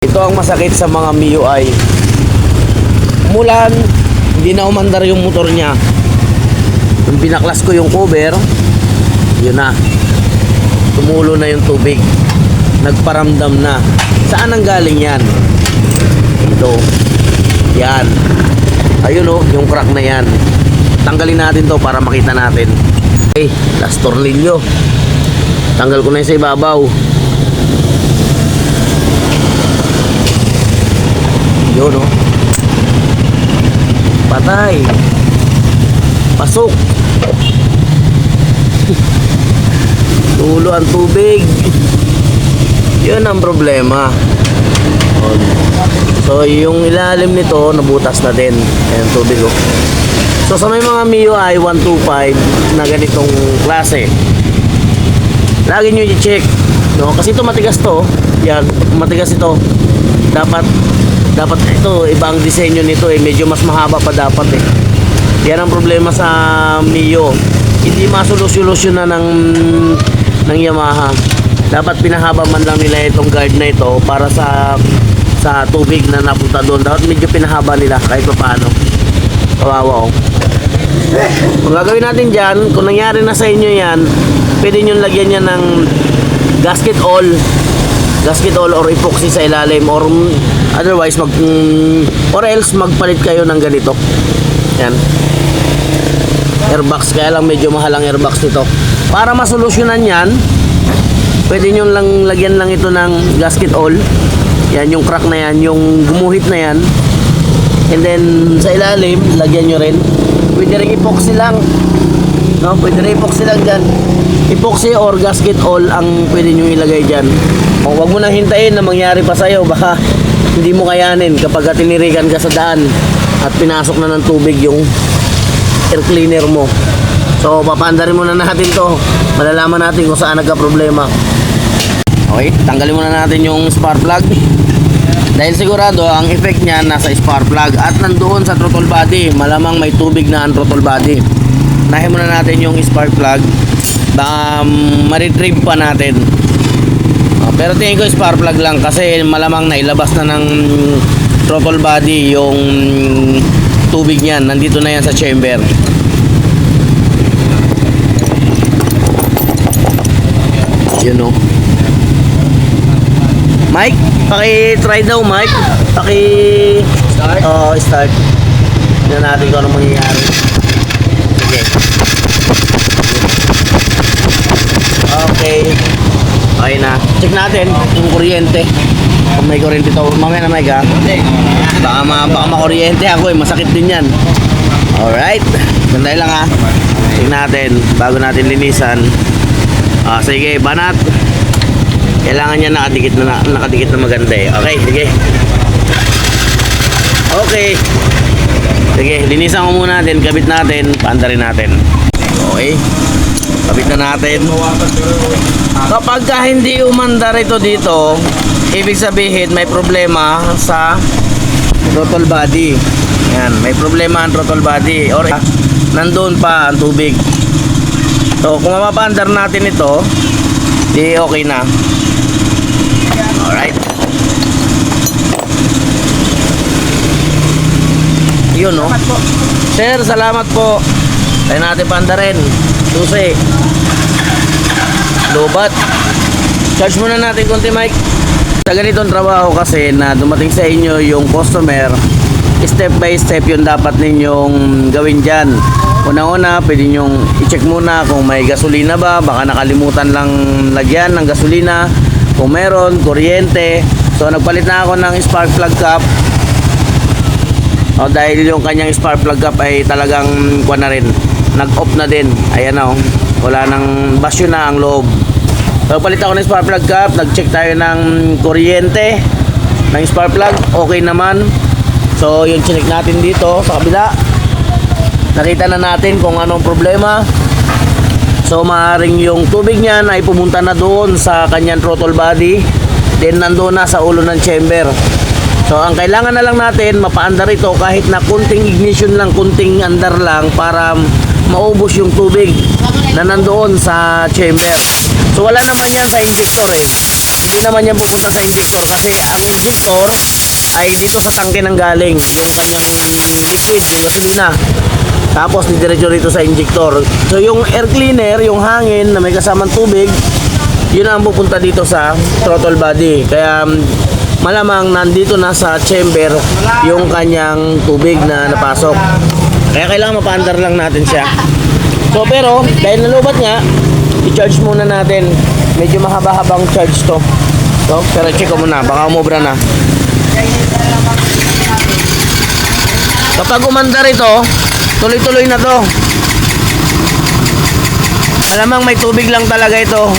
Ito ang masakit sa mga MIUI. Mulan, hindi na umandar yung motor niya. Nung binaklas ko yung cover, yun na. Tumulo na yung tubig. Nagparamdam na. Saan ang galing yan? Ito. Yan. Ayun o, yung crack na yan. Tanggalin natin to para makita natin. Okay, last tornilyo. Tanggal ko na yung sa ibabaw. Yun o. Patay. Pasok. Tulo ang tubig. Yun ang problema. So, yung ilalim nito, nabutas na din. Ayan, tubig oh. So, sa may mga MIUI 125 na ganitong klase, lagi nyo i-check. No? Kasi ito matigas to. Yan, matigas ito. Dapat, dapat ito, iba ang disenyo nito eh. Medyo mas mahaba pa dapat eh. Yan ang problema sa Mio. Hindi masolusyon na ng, ng Yamaha. Dapat pinahaba man lang nila itong guard na ito para sa sa tubig na napunta doon. Dapat medyo pinahaba nila kahit pa paano. Kawawa oh. Kung gagawin natin dyan, kung nangyari na sa inyo yan, pwede nyo lagyan yan ng gasket all. Gasket all or epoxy sa ilalim or otherwise mag mm, or else magpalit kayo ng ganito. Yan. Airbox kaya lang medyo mahal ang airbox nito. Para masolusyonan yan, pwede nyo lang lagyan lang ito ng gasket all. Yan yung crack na yan, yung gumuhit na yan. And then sa ilalim, lagyan nyo rin. Pwede rin epoxy lang. No, pwede rin epoxy lang dyan. Epoxy or gasket all ang pwede nyo ilagay dyan. O, wag mo na hintayin na mangyari pa sa'yo. Baka hindi mo kayanin kapag tinirikan ka sa daan at pinasok na ng tubig yung air cleaner mo. So, papandarin muna natin to. Malalaman natin kung saan nagka-problema. Okay, tanggalin muna natin yung spark plug. Dahil sigurado ang effect niya nasa spark plug at nandoon sa throttle body. Malamang may tubig na ang throttle body. Nahin muna natin yung spark plug. Um, ma-retrieve pa natin. Pero tingin ko spark plug lang kasi malamang nailabas na ng throttle body yung tubig niyan. Nandito na yan sa chamber. Yun o. Mike, paki-try daw Mike. Paki Start? Oo, start. Tingnan natin kung ano mangyayari. Sige. Okay. Okay na. Check natin kung kuryente. Kung may kuryente to. Mamaya na Mike ha. Baka, ma baka makuryente ako eh. Masakit din yan. Alright. Ganda lang ha. Check natin. Bago natin linisan. Ah, sige, banat. Kailangan niya nakadikit na nakadikit na maganda eh. Okay, sige. Okay. Sige, linisan ko muna din, kabit natin, paandarin natin. Okay. Kabit na natin. Kapag ka hindi umandar ito dito, ibig sabihin may problema sa throttle body. Yan, may problema ang throttle body or nandoon pa ang tubig. So, kung mapapaandar natin ito, di okay na. Alright. Yun, no? Sir, salamat po. Tayo natin pandarin. Susi. Lobat. Charge muna natin konti, Mike. Sa ganitong trabaho kasi na dumating sa inyo yung customer, step by step yung dapat ninyong gawin dyan. Una-una, pwede nyong i-check muna kung may gasolina ba, baka nakalimutan lang lagyan ng gasolina. Kung meron, kuryente. So, nagpalit na ako ng spark plug cap. O, dahil yung kanyang spark plug cap ay talagang kuha na rin. Nag-off na din. Ayan o. Wala nang basyo na ang loob. So, palit ako ng spark plug cap. Nag-check tayo ng kuryente ng spark plug. Okay naman. So, yung chinek natin dito sa kabila. Nakita na natin kung anong problema. So, maaaring yung tubig niyan ay pumunta na doon sa kanyang throttle body. Then, nandoon na sa ulo ng chamber. So, ang kailangan na lang natin, mapaandar ito kahit na kunting ignition lang, kunting andar lang para maubos yung tubig na nandoon sa chamber. So, wala naman yan sa injector eh. hindi naman yan pupunta sa injector kasi ang injector ay dito sa tangke nang galing yung kanyang liquid, yung gasolina. Tapos didiretso rito sa injector. So yung air cleaner, yung hangin na may kasamang tubig, yun ang pupunta dito sa throttle body. Kaya mm, malamang nandito na sa chamber yung kanyang tubig na napasok. Kaya kailangan mapaandar lang natin siya. So pero dahil nalubat nga, i-charge muna natin. Medyo mahaba-habang charge to. So, pero check ko muna, baka umubra na. Kapag umandar ito, tuloy-tuloy na to. Alamang may tubig lang talaga ito.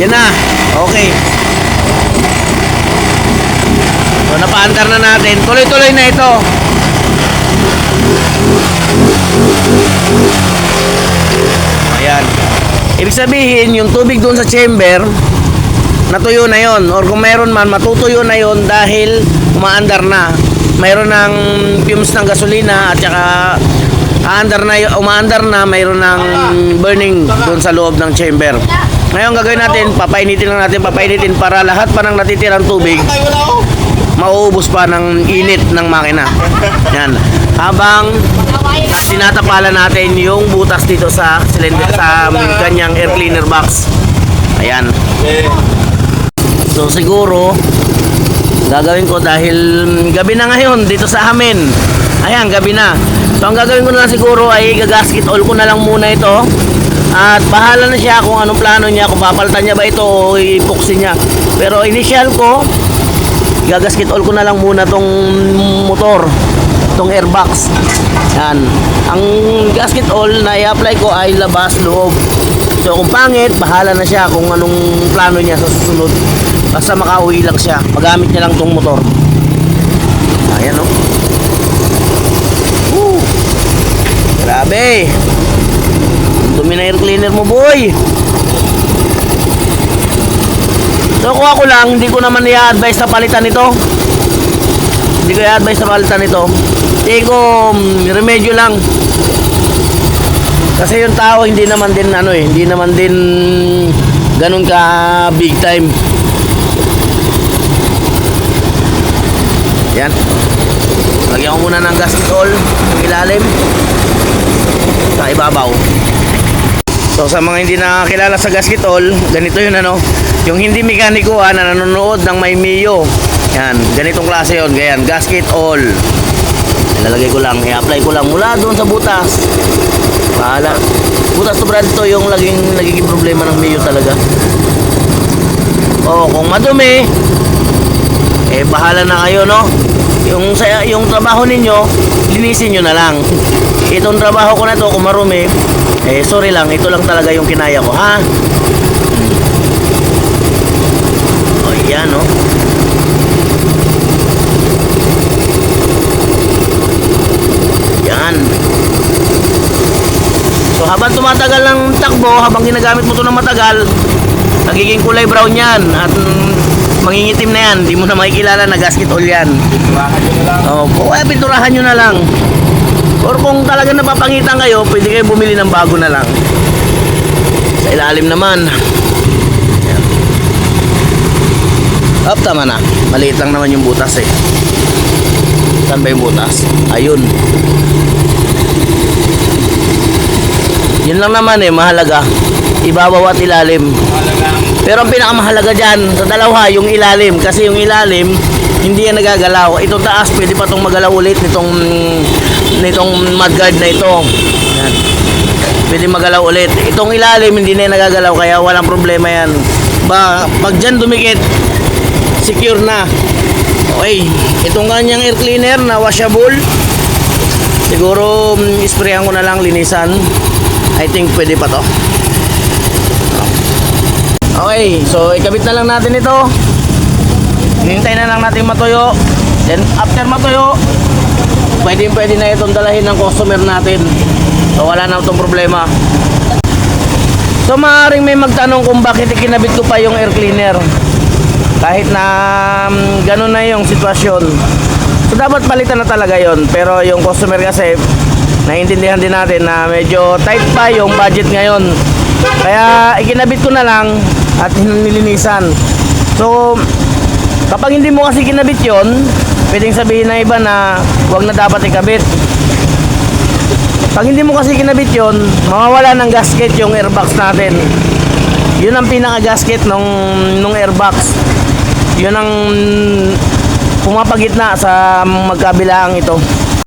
Yan na. Okay. So, napaandar na natin. Tuloy-tuloy na ito. Ayan. Ibig sabihin, yung tubig doon sa chamber, natuyo na yon or kung meron man matutuyo na yon dahil umaandar na. Mayroon ng fumes ng gasolina at saka aandar na umaandar na mayroon ng burning doon sa loob ng chamber. Ngayon gagawin natin papainitin lang natin papainitin para lahat pa ng natitirang tubig mauubos pa ng init ng makina. Yan. Habang tinatapalan natin yung butas dito sa cylinder sa ganyang air cleaner box ayan So siguro gagawin ko dahil gabi na ngayon dito sa amin. Ayan, gabi na. So ang gagawin ko na lang siguro ay gagasket all ko na lang muna ito. At bahala na siya kung anong plano niya, kung papalitan niya ba ito o ipuksin niya. Pero initial ko, gagasket all ko na lang muna tong motor, tong airbox. Yan. Ang gasket all na i-apply ko ay labas, loob. So kung pangit, bahala na siya kung anong plano niya sa susunod. Basta makauwi lang siya. Magamit niya lang tong motor. Ayan oh. Woo! Grabe. Dumi na air cleaner mo, boy. So kung ako lang, hindi ko naman i-advise na palitan ito. Hindi ko i-advise na palitan ito. Mm, remedyo lang. Kasi yung tao hindi naman din ano eh, hindi naman din ganun ka big time. Yan. Lagyan ko muna ng oil ng ilalim sa ibabaw. So sa mga hindi nakakilala sa gasket oil, ganito yun ano, yung hindi mekaniko ah, na nanonood ng may Mio. Yan, ganitong klase yun, ganyan, gasket oil. Ilalagay ko lang, i-apply ko lang mula doon sa butas. Bahala. Butas to brad to yung laging nagiging problema ng Mio talaga. Oh, kung madumi, eh bahala na kayo no. Yung sa yung trabaho ninyo, linisin niyo na lang. Itong trabaho ko na to kung marumi, eh sorry lang, ito lang talaga yung kinaya ko, ha? Oh, yan no. Yan. So habang tumatagal ng takbo, habang ginagamit mo to ng matagal, nagiging kulay brown yan at mangingitim na yan. Hindi mo na makikilala na gasket oil yan. Oh, kaya pinturahan nyo na lang. Or kung talaga napapangitan kayo, pwede kayo bumili ng bago na lang. Sa ilalim naman. Yan. Up, tama na. Maliit lang naman yung butas eh. Saan ba yung butas? Ayun. Yun lang naman eh, mahalaga. Ibabaw at ilalim. Pero ang pinakamahalaga dyan, sa dalawa, yung ilalim. Kasi yung ilalim, hindi yan nagagalaw. Itong taas, pwede pa itong magalaw ulit nitong, nitong mudguard na ito. Yan. Pwede magalaw ulit. Itong ilalim, hindi na yan nagagalaw, kaya walang problema yan. Ba, pag dyan dumikit, secure na. Okay, itong kanyang air cleaner na washable, siguro mm, isprayan ko na lang linisan. I think pwede pa to. Okay, so ikabit na lang natin ito. Hinintay na lang natin matuyo. Then after matuyo, pwede pwede na itong dalahin ng customer natin. So wala na itong problema. So maaaring may magtanong kung bakit ikinabit ko pa yung air cleaner. Kahit na um, ganun na yung sitwasyon. So dapat palitan na talaga yon Pero yung customer kasi, naiintindihan din natin na medyo tight pa yung budget ngayon. Kaya ikinabit ko na lang at nilinisan. So, kapag hindi mo kasi kinabit yon, pwedeng sabihin na iba na wag na dapat ikabit. Pag hindi mo kasi kinabit yon, mawawala ng gasket yung airbox natin. Yun ang pinaka-gasket nung, nung airbox. Yun ang pumapagitna sa magkabilaang ito.